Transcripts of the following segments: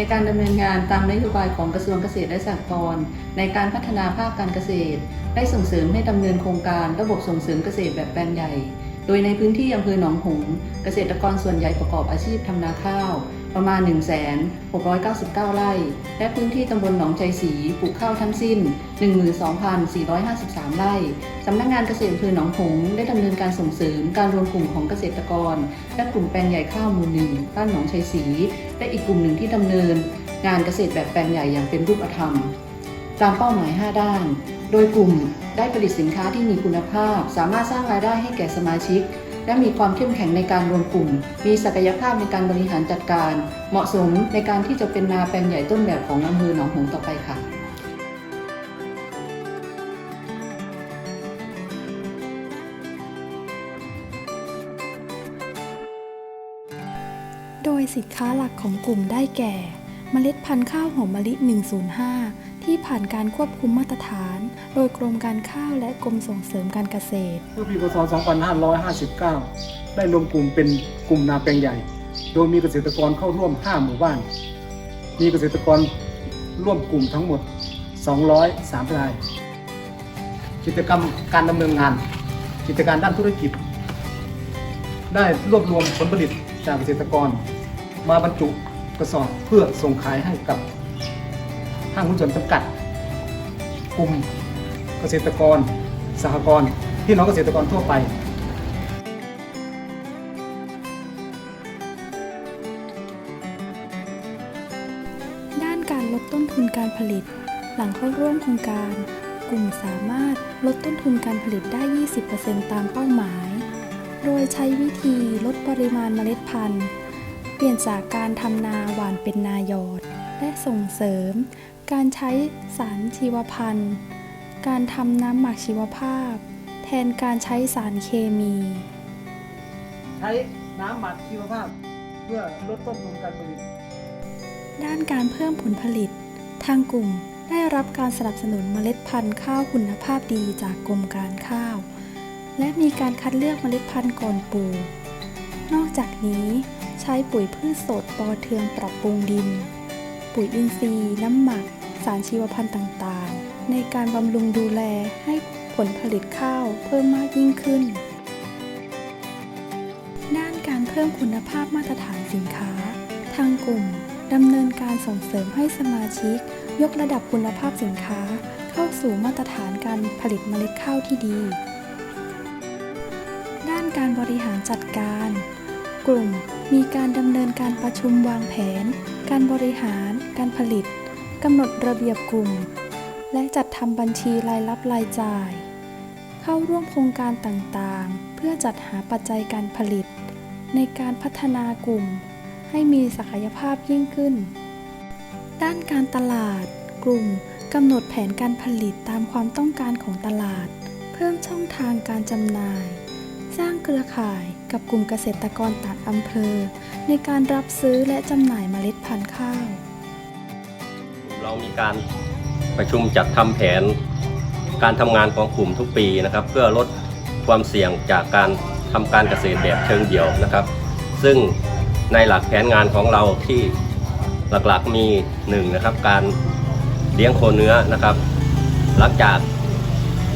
ในการดำเนินงานตามนโยบายของกระทรวงเกษตรและสหกรณ์ในการพัฒนาภาคการเกษตร ได้ส่งเสริมให้ดำเนินโครงการระบบส่งเสริมเกษตรแบบแปลงใหญ่ โดยในพื้นที่อำเภอหนองหงส์เกษตรกรส่วนใหญ่ประกอบอาชีพทำนาข้าว ประมาณ 1 6 9 9 ไร่ และพื้นที่ตำบลหนองใจศรีปลูกข้าวทั้งสิ้น 12,453 ไร่ สำนักงานเกษตรอำเภอหนองหงได้ดำเนินการส่งเสริมการรวมกลุ่มของเกษตรกร และกลุ่มแปลงใหญ่ข้าวหมู่หนึ่งบ้านหนองชัยศรีและอีกกลุ่มหนึ่งที่ดำเนิน งานเกษตรแบบแปลงใหญ่อย่างเป็นรูปธรรม ตามเป้าหมาย 5 ด้าน โดยกลุ่มได้ผลิตสินค้าที่มีคุณภาพ สามารถสร้างรายได้ให้แก่สมาชิก และมีความเข้มแข็งในการรวมกลุ่ม มีศักยภาพในการบริหารจัดการ เหมาะสมในการที่จะเป็นนาแปลงใหญ่ต้นแบบของอำเภอหนองหงต่อไปค่ะโดยสินค้าหลักของกลุ่มได้แก่ เมล็ดพันธุ์ข้าวหอมมะลิ 105 ที่ผ่านการควบคุมมาตรฐาน โดยกรมการข้าวและกรมส่งเสริมการเกษตร เมื่อปีพศ 2559 ได้รวมกลุ่มเป็นกลุ่มนาแปลงใหญ่ โดยมีเกษตรกรเข้าร่วม 5 หมู่บ้าน มีเกษตรกรร่วมกลุ่มทั้งหมด 203ราย กิจกรรมการดำเนินงาน กิจการด้านธุรกิจ ได้รวบรวมผลผลิตจากเกษตรกร มาบรรจุกระสอบเพื่อส่งขายให้กับางหุ้นส่วนจำกัด กลุ่มเกษตรกร สหกรณ์พี่น้องเกษตรกรทั่วไปด้านการลดต้นทุนการผลิต หลังเข้าร่วมโครงการ กลุ่มสามารถลดต้นทุนการผลิตได้ 20%ตามเป้าหมาย โดยใช้วิธีลดปริมาณเมล็ดพันธุ์ เปลี่ยนจากการทำนาหวานเป็นนาหยอด และส่งเสริม การใช้สารชีวพันธุ์ การทำน้ำหมักชีวภาพ แทนการใช้สารเคมี ใช้น้ำหมักชีวภาพ เพื่อลดต้นทุนการผลิต ด้านการเพิ่มผลผลิต ทางกลุ่มได้รับการสนับสนุนเมล็ดพันธุ์ข้าวคุณภาพดีจากกรมการข้าว และมีการคัดเลือกเมล็ดพันธุ์ก่อนปลูก นอกจากนี้ใช้ปุ๋ยพืชสดปอเทืองปรับปรุงดิน ปุ๋ยอินทรีย์น้ำหมัก สารชีวพันธุ์ต่างๆ ในการบำรุงดูแลให้ผลผลิตข้าวเพิ่มมากยิ่งขึ้น ด้านการเพิ่มคุณภาพมาตรฐานสินค้า ทางกลุ่มดำเนินการส่งเสริมให้สมาชิก ยกระดับคุณภาพสินค้าเข้าสู่มาตรฐานการผลิตเมล็ดข้าวที่ดี ด้านการบริหารจัดการ กลุ่มมีการดำเนินการประชุมวางแผน การบริหาร การผลิต กำหนดระเบียบกลุ่ม และจัดทำบัญชีรายรับรายจ่าย เข้าร่วมโครงการต่างๆ เพื่อจัดหาปัจจัยการผลิต ในการพัฒนากลุ่ม ให้มีศักยภาพยิ่งขึ้น ด้านการตลาด กลุ่มกำหนดแผนการผลิตตามความต้องการของตลาด เพิ่มช่องทางการจำหน่าย สร้างเครือข่ายกับกลุ่มเกษตรกรต่างอำเภอ ในการรับซื้อและจำหน่ายเมล็ดพันธุ์ข้าว เรามีการประชุมจัดทำแผนการทำงานของกลุ่มทุกปีนะครับ เพื่อลดความเสี่ยงจากการทำการเกษตรแบบเชิงเดี่ยวนะครับ ซึ่งในหลักแผนงานของเราที่หลักๆมีหนึ่งนะครับการเลี้ยงโคเนื้อนะครับ หลังจาก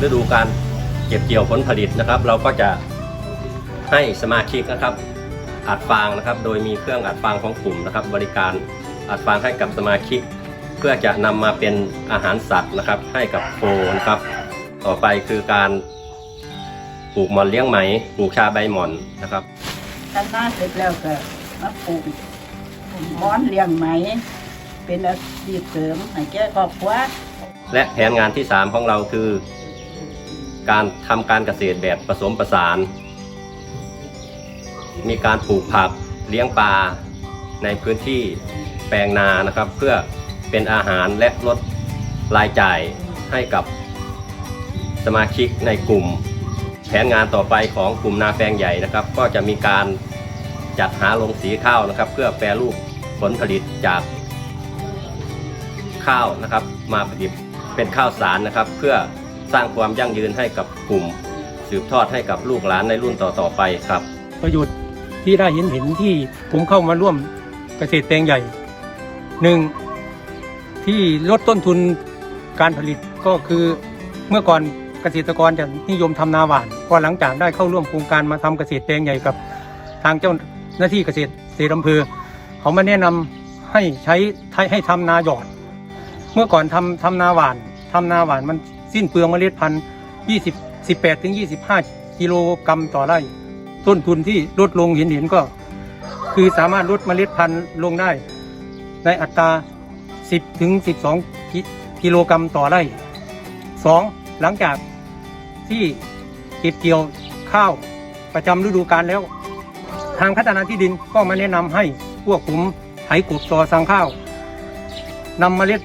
ฤดูการเก็บเกี่ยวผลผลิตนะครับ เราก็จะให้สมาชิกนะครับอัดฟางนะครับ โดยมีเครื่องอัดฟางของกลุ่มนะครับ บริการอัดฟางให้กับสมาชิก พื่อจะนำมาเป็นอาหารสัตว์นะครับ ให้กับโคนะครับ ต่อไปคือการปลูกหมอนเลี้ยงไหมปลูกชาใบหม่อนนะครับทำหน้าเสร็จแล้วก็มาปลูกม้อนเลี้ยงไหม เป็นอาชีพเสริมให้แก่ครอบครัวและแผนงานที่ 3 ของเราคือ การทำการเกษตรแบบผสมผสาน มีการปลูกผักเลี้ยงปลาในพื้นที่แปลงนานะครับ เพื่อ เป็นอาหารและลดรายจ่ายให้กับสมาชิกในกลุ่ม แผนงานต่อไปของกลุ่มนาแปลงใหญ่นะครับ ก็จะมีการจัดหาลงสีข้าวนะครับ เพื่อแปรรูปผลผลิตจากข้าวนะครับ มาผลิตเป็นข้าวสารนะครับ เพื่อสร้างความยั่งยืนให้กับกลุ่ม สืบทอดให้กับลูกหลานในรุ่นต่อๆไปครับ ประโยชน์ที่ได้เห็นเห็นที่ผมเข้ามาร่วมเกษตรแปลงใหญ่หนึ่ง ที่ลดต้นทุนการผลิตก็คือเมื่อก่อนเกษตรกรจะนิยมทำนาหวานพอหลังจากได้เข้าร่วมโครงการมาทำเกษตรแปลงใหญ่กับทางเจ้าหน้าที่เกษตรเสรอำเภอเขามาแนะนำให้ใช้ให้ทำนาหยอด เมื่อก่อนทำทำนาหวานทำนาหวานมันสิ้นเปลืองเมล็ดพันธุ์20 18ถึง25 กิโลกรัมต่อไร่ ต้นทุนที่ลดลงเห็นเห็นก็ คือสามารถลดเมล็ดพันธุ์ลงได้ ในอัตรา 10ถึง12กิกิโลกรัมต่อไร่ 2. หลังจากที่เก็บเกี่ยวข้าวประจำฤดูกาลแล้ว ทางพัฒนาที่ดินก็มาแนะนำให้พวกผมไถกบต่อสังข้าวนำเมล็ด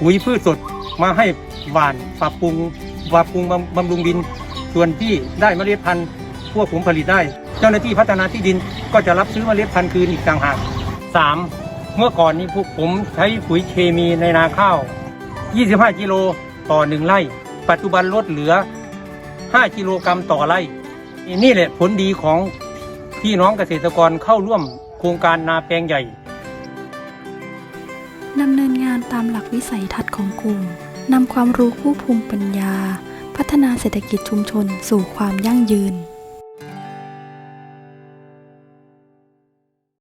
ปุ๋ยพืชสดมาให้หว่านปรับปรุงปรับปรุงบำบำรุงดิน ส่วนที่ได้เมล็ดพันธุ์พวกผมผลิตได้ เจ้าหน้าที่พัฒนาที่ดินก็จะรับซื้อเมล็ดพันธุ์คืนอีกต่างหาก 3. เมื่อก่อนนี้พวกผมใช้ปุ๋ยเคมีในนาข้าว 25 กิโลต่อหนึ่งไร่ ปัจจุบันลดเหลือ 5 กิโลกรัมต่อไร่ นี่แหละผลดีของพี่น้องเกษตรกรเข้าร่วมโครงการนาแปลงใหญ่ดำเนินงานตามหลักวิสัยทัศน์ของกลุ่มนำความรู้คู่ภูมิปัญญา พัฒนาเศรษฐกิจชุมชนสู่ความยั่งยืน